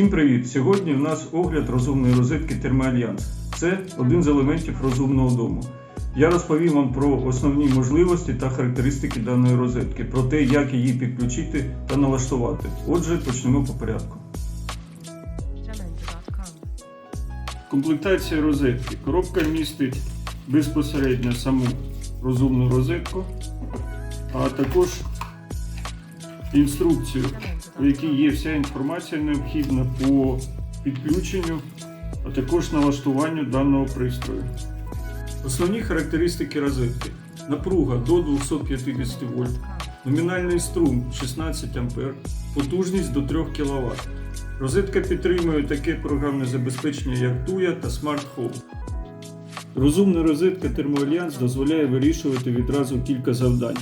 Всім привіт! Сьогодні в нас огляд розумної розетки Термоальянс. Це один з елементів розумного дому. Я розповім вам про основні можливості та характеристики даної розетки, про те, як її підключити та налаштувати. Отже, почнемо по порядку. Комплектація розетки. Коробка містить безпосередньо саму розумну розетку, а також інструкцію, в якій є вся інформація необхідна по підключенню, а також налаштуванню даного пристрою. Основні характеристики розетки. Напруга до 250 вольт, номінальний струм 16 А, потужність до 3 кВт. Розетка підтримує таке програмне забезпечення, як Tuya та Smart Home. Розумна розетка Термоальянс дозволяє вирішувати відразу кілька завдань,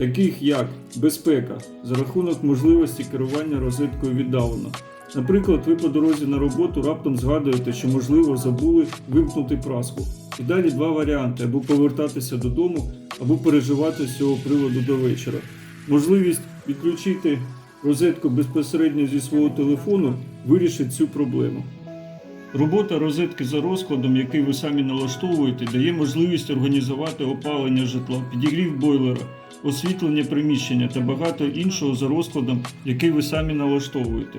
таких як безпека за рахунок можливості керування розеткою віддалено. Наприклад, ви по дорозі на роботу раптом згадуєте, що можливо забули вимкнути праску. І далі два варіанти: або повертатися додому, або переживати з цього приводу до вечора. Можливість відключити розетку безпосередньо зі свого телефону вирішить цю проблему. Робота розетки за розкладом, який ви самі налаштовуєте, дає можливість організувати опалення житла, підігрів бойлера, освітлення приміщення та багато іншого за розкладом, який ви самі налаштовуєте.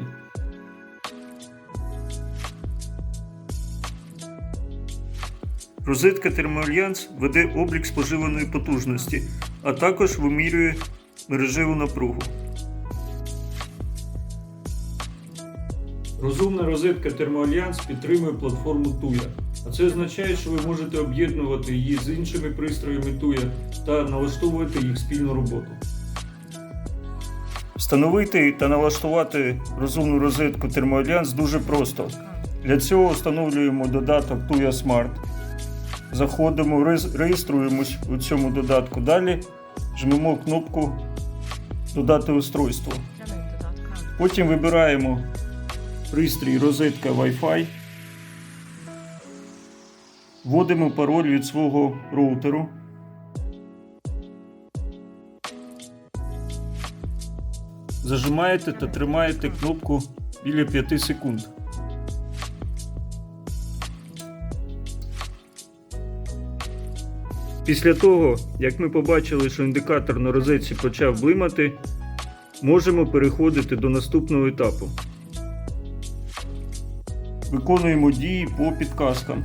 Розетка Термоальянс веде облік споживаної потужності, а також вимірює мережеву напругу. Розумна розетка Термоальянс підтримує платформу Tuya. А це означає, що ви можете об'єднувати її з іншими пристроями Tuya та налаштовувати їх спільну роботу. Встановити та налаштувати розумну розетку Термоальянс дуже просто. Для цього встановлюємо додаток Tuya Smart. Заходимо, реєструємось у цьому додатку. Далі жмемо кнопку Додати устройство. Потім вибираємо пристрій розетка Wi-Fi. Вводимо пароль від свого роутеру. Зажимаєте та тримаєте кнопку біля 5 секунд. Після того, як ми побачили, що індикатор на розетці почав блимати, можемо переходити до наступного етапу. Виконуємо дії по підказкам.